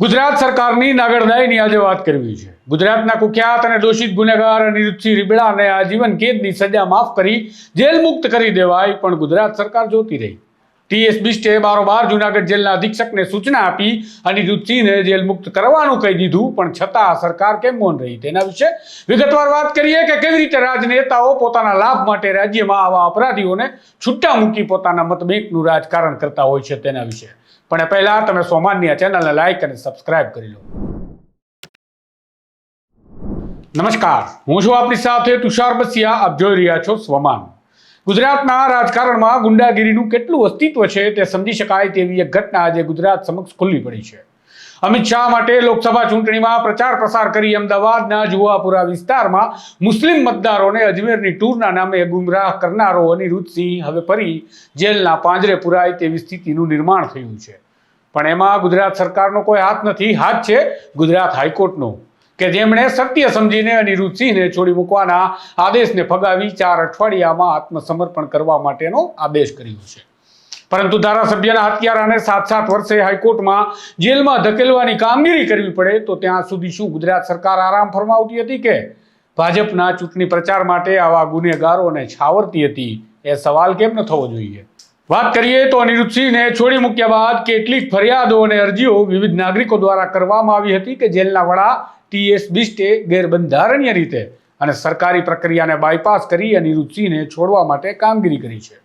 ગુજરાત સરકારની નાગરદાયની આજે વાત કરવી છે. ગુજરાતના કુખ્યાત અને દોષિત ગુનેગાર અનિરુદ્ધસિંહ રીબડાને આજીવન કેદની સજા માફ કરી જેલ મુક્ત કરી દેવાય પણ ગુજરાત સરકાર જોતી રહી. ટીએસ બિસ્ટે બારોબાર જૂનાગઢ જેલના અધિક્ષકને સૂચના આપી અનિરુદ્ધસિંહને જેલ મુક્ત કરવાનું કહી દીધું, પણ છતાં સરકાર કેમ મૌન રહી? તેના વિશે વિગતવાર વાત કરીએ કે કેવી રીતે રાજનેતાઓ પોતાના લાભ માટે રાજ્યમાં આવા અપરાધીઓને છૂટા મૂકી પોતાના મતબેંકનું રાજકારણ કરતા હોય છે તેના વિશે. પણ એ પહેલાં તમે સોમાન્ય ચેનલને લાઇક અને સબસ્ક્રાઇબ કરી લો. નમસ્કાર, હું છું આપની સાથે તુષાર બસિયા. આપ જોઈ રહ્યા છો સ્વમાન ગુજરાતના રાજકારણમાં ગુંડાગીરીનું કેટલું અસ્તિત્વ છે તે સમજી શકાય તેવી એક ઘટના આજે ગુજરાત સમક્ષ ખુલ્લી પડી છે. અમિત શાહ માટે લોકસભા ચૂંટણીમાં પ્રચાર પ્રસાર કરી અમદાવાદના જુવાપુરા વિસ્તારમાં મુસ્લિમ મતદારોને અજમેરની ટૂરના નામે ગુમરાહ કરનારો અનિરુદ્ધસિંહ હવે ફરી જેલના પાંજરે પુરાય તેવી સ્થિતિનું નિર્માણ થયું છે. પણ એમાં ગુજરાત સરકારનો કોઈ હાથ નથી. હાથ છે ગુજરાત હાઈકોર્ટનો. કે જેમણે સત્ય સમજીને અનિરુદ્ધસિંહને છોડી મૂકવાના આદેશને ફગાવી ચાર અઠવાડિયામાં આત્મસમર્પણ કરવા માટેનો આદેશ કર્યો છે. પરંતુ ધારાસભ્યના હત્યારાને સાત સાત વર્ષે હાઈકોર્ટમાં જેલમાં ધકેલવાની કામગીરી કરવી પડે તો ત્યાં સુધી શું ગુજરાત સરકાર આરામ ફરમાવતી હતી કે ભાજપના ચૂંટણી પ્રચાર માટે આવા ગુનેગારોને છાવરતી હતી? એ સવાલ કેમ ન થવો જોઈએ? વાત કરીએ તો અનિરુદ્ધસિંહને છોડી મૂક્યા બાદ કેટલીક ફરિયાદો અને અરજીઓ વિવિધ નાગરિકો દ્વારા કરવામાં આવી હતી કે જેલના વડા ટીએસ બિસ્ટે ગેરબંધારણીય રીતે અને સરકારી પ્રક્રિયાને બાયપાસ કરી અનિરુદ્ધસિંહને છોડવા માટે કામગીરી કરી છે.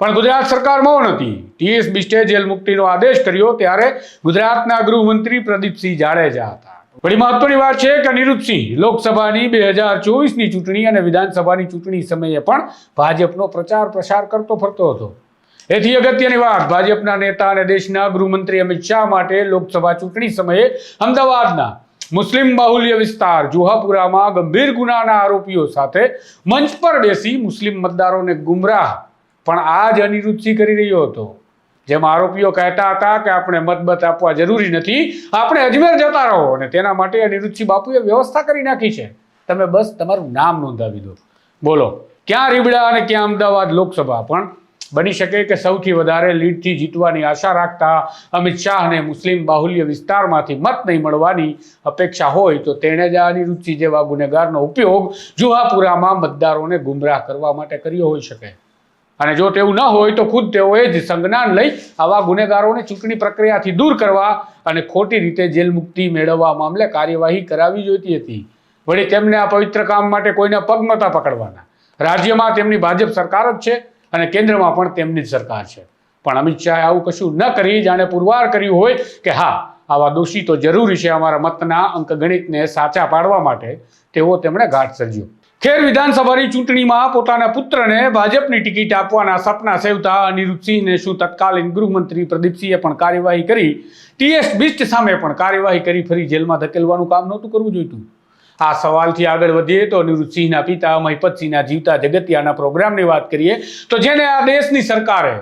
પણ ગુજરાત સરકાર મૌન હતી. ટીએસ બિસ્ટે જેલ મુક્તિનો આદેશ કર્યો ત્યારે ગુજરાતના ગૃહમંત્રી પ્રદીપસિંહ જાડેજા હતા. વળી મહત્વની વાત છે કે અનિરુદ્ધસિંહ લોકસભાની બે હજાર ચોવીસની ચૂંટણી અને વિધાનસભાની ચૂંટણી સમયે પણ ભાજપનો પ્રચાર પ્રસાર કરતો ફરતો હતો. એથી અગત્યની વાત, ભાજપના નેતા અને દેશના ગૃહમંત્રી અમિત શાહ માટે લોકસભા ચૂંટણી સમયે અમદાવાદના મુસ્લિમ બાહુલ્ય વિસ્તાર જુહાપુરામાં ગંભીર ગુનાના આરોપીઓ સાથે મંચ પર બેસી મુસ્લિમ મતદારોને ગુમરાહ. પણ આ જ અનિરુદ્ધસિંહ કરી રહ્યો હતો. જેમ આરોપીઓ કહેતા હતા કે આપણે મતબત આપવા જરૂરી નથી, આપણે અજમેર જતા રહો અને તેના માટે અનિરુદ્ધસિંહ બાપુએ વ્યવસ્થા કરી નાખી છે. તમે બસ તમારું નામ નોંધાવી દો. બોલો, ક્યાં રીબડા અને ક્યાં અમદાવાદ લોકસભા? પણ બની શકે કે સૌથી વધારે લીડથી જીતવાની આશા રાખતા અમિત શાહને મુસ્લિમ બાહુલ્ય વિસ્તારમાંથી મત નહીં મળવાની અપેક્ષા હોય તો તેણે જ આ અનિરુદ્ધસિંહ જેવા ગુનેગારનો ઉપયોગ જુહાપુરામાં મતદારોને ગુમરાહ કરવા માટે કર્યો હોઈ શકે. અને જો તેવું ન હોય તો ખુદ તેઓએ જ સંજ્ઞાન લઈ આવા ગુનેગારોને ચૂંટણી પ્રક્રિયાથી દૂર કરવા અને ખોટી રીતે જેલ મુક્તિ મેળવવા મામલે કાર્યવાહી કરાવી જોઈતી હતી. વળી તેમને આ પવિત્ર કામ માટે કોઈના પગ નહોતા પકડવાના. રાજ્યમાં તેમની ભાજપ સરકાર જ છે. અને કેન્દ્રમાં પણ તેમની જ સરકાર છે. પણ અમિત શાહે આવું કશું ન કરી, જાણે પુરવાર કર્યું હોય કે હા, આવા દોષી તો જરૂરી છે અમારા મતના અંકગણિતને સાચા પાડવા માટે, તેવો તેમણે ઘાટ સર્જ્યો. ખેર વિધાનસભાની ચૂંટણીમાં પોતાના પુત્રને ભાજપની ટિકિટ આપવાના સપના સેવતા અનિરુદ્ધસિંહને શું તત્કાલીન ગૃહમંત્રી પ્રદીપસિંહે પણ કાર્યવાહી કરી? ટીએસ બિસ્ટ સામે પણ કાર્યવાહી કરી, ફરી જેલમાં ધકેલવાનું કામ નહોતું કરવું જોઈતું. આ સવાલથી આગળ વધીએ તો અનિરુદ્ધસિંહના પિતા, મહિપતસિંહના જીવતા જગતિયાના પ્રોગ્રામની વાત કરીએ, તો જેને આ દેશની સરકારે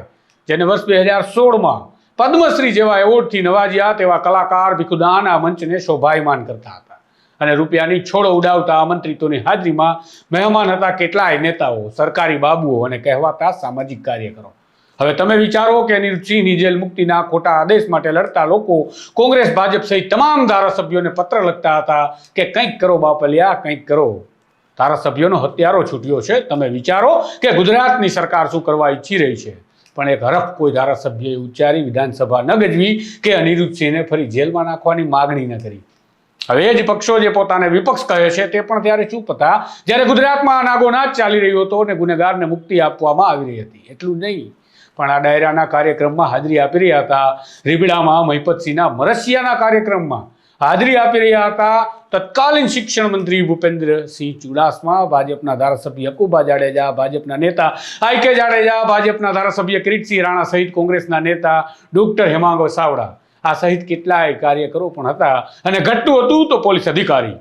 જેને વર્ષ બે હજાર સોળમાં પદ્મશ્રી જેવા એવોર્ડથી નવાજ્યા તેવા કલાકાર ભીખુદાન આ મંચને શોભાયમાન કરતા હતા. અને રૂપિયાની છોડો ઉડાવતા આમંત્રિતોની હાજરીમાં મહેમાન હતા કેટલાય નેતાઓ, સરકારી બાબુઓ અને કહેવાતા સામાજિક કાર્યકરો. હવે તમે વિચારો કે અનિરુદ્ધસિંહની જેલ મુક્તિના ખોટા આદેશ માટે લડતા લોકો કોંગ્રેસ, ભાજપ સહિત તમામ ધારાસભ્યોને પત્ર લખતા હતા કે કંઈક કરો બાપલિયા, કંઈક કરો. ધારાસભ્યોનો હત્યારો છૂટ્યો છે. તમે વિચારો કે ગુજરાતની સરકાર શું કરવા ઈચ્છી રહી છે. પણ એક હરફ કોઈ ધારાસભ્યએ ઉચ્ચારી, વિધાનસભા ન ગજવી કે અનિરુદ્ધસિંહને ફરી જેલમાં નાખવાની માગણી ન કરી. હવે જ પક્ષો જે પોતાને વિપક્ષ કહે છે તે પણ ત્યારે ચૂપ હતા. જ્યારે ગુજરાતમાં આ નાગોનાચ ચાલી રહ્યો હતો અને ગુનેગારને મુક્તિ આપવામાં આવી રહી હતી. એટલું નહીં. પણ આ ડાયરાના કાર્યક્રમમાં હાજરી આપી રહ્યા હતા રીબડામાં મહિપતસિંહના મરસિયાના કાર્યક્રમમાં હાજરી આપી રહ્યા હતા તત્કાલીન શિક્ષણ મંત્રી ભૂપેન્દ્રસિંહ ચુડાસમા, ભાજપના ધારાસભ્ય યકુબા જાડેજા, ભાજપના નેતા આઈ કે જાડેજા, ભાજપના ધારાસભ્ય કિરીટસિંહ રાણા સહિત કોંગ્રેસના નેતા ડોક્ટર હેમાંગ સાવડા આ સહિત કેટલાય કાર્યકરો પણ હતા અને ઘટતું હતું તો પોલીસ અધિકારી.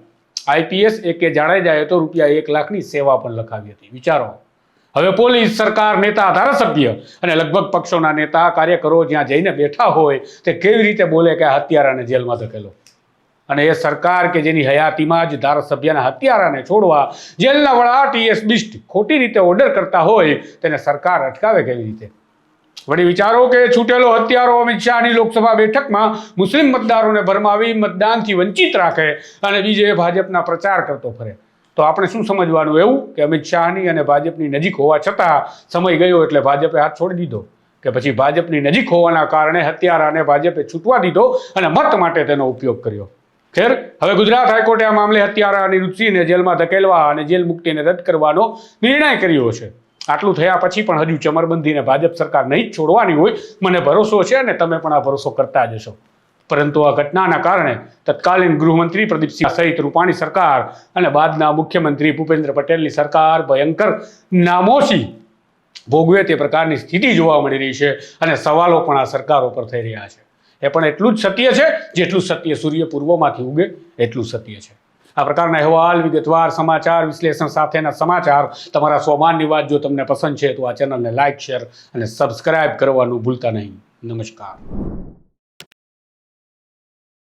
આઈપીએસ એ કે જાડેજાએ તો રૂપિયા એક લાખની સેવા પણ લખાવી હતી. વિચારો. હવે પોલીસ સરકાર નેતા, ધારાસભ્ય અને લગભગ પક્ષોના નેતા, કાર્યકરો જ્યાં જઈને બેઠા હોય તે કેવી રીતે બોલે કે હત્યારાને જેલમાં ધકેલો? અને એ સરકાર કે જેની હયાતીમાં જ ધારાસભ્યના હત્યારાને છોડવા જેલના વડા ટીએસ બિસ્ટ ખોટી રીતે ઓર્ડર કરતા હોય તેને સરકાર અટકાવે કેવી રીતે? વળી વિચારો કે છૂટેલો હત્યારો અમિત શાહની લોકસભા બેઠકમાં મુસ્લિમ મતદારોને ભરમાવી મતદાનથી વંચિત રાખે અને બીજે ભાજપના પ્રચાર કરતો ફરે. તો આપણે શું સમજવાનું એવું? કે અમિત શાહની અને ભાજપની નજીક હોવા છતાં સમય ગયો એટલે ભાજપે હાથ છોડી દીધો. કે પછી ભાજપની નજીક હોવાના કારણે હત્યારાને ભાજપે છૂટવા દીધો અને મત માટે તેનો ઉપયોગ કર્યો. ખેર? હવે ગુજરાત હાઈકોર્ટે આ મામલે હત્યારા અનિરુદ્ધસિંહને જેલમાં ધકેલવા અને જેલ મુક્તિને રદ કરવાનો નિર્ણય કર્યો છે. આટલું થયા પછી પણ હજુ ચમરબંધીને ભાજપ સરકાર નહીં છોડવાની હોય. મને ભરોસો છે અને તમે પણ આ ભરોસો કરતા જ હશો. પરંતુ આ ઘટનાના કારણે તત્કાલીન ગૃહમંત્રી પ્રદીપસિંહ સહિત રૂપાણી સરકાર અને બાદના મુખ્યમંત્રી ભૂપેન્દ્ર પટેલની સરકાર ભયંકર નામોશી ભોગવે તે પ્રકારની સ્થિતિ જોવા મળી રહી છે અને સવાલો પણ આ સરકારો પર થઈ રહ્યા છે. એ પણ એટલું જ સત્ય છે જેટલું સત્ય સૂર્ય પૂર્વમાંથી ઉગે એટલું સત્ય છે. આ પ્રકારના અહેવાલ, વિગતવાર સમાચાર, વિશ્લેષણ સાથેના સમાચાર તમારા સ્વમાનની વાત જો તમને પસંદ છે તો આ ચેનલને લાઇક શેર અને સબસ્ક્રાઇબ કરવાનું ભૂલતા નહીં. નમસ્કાર.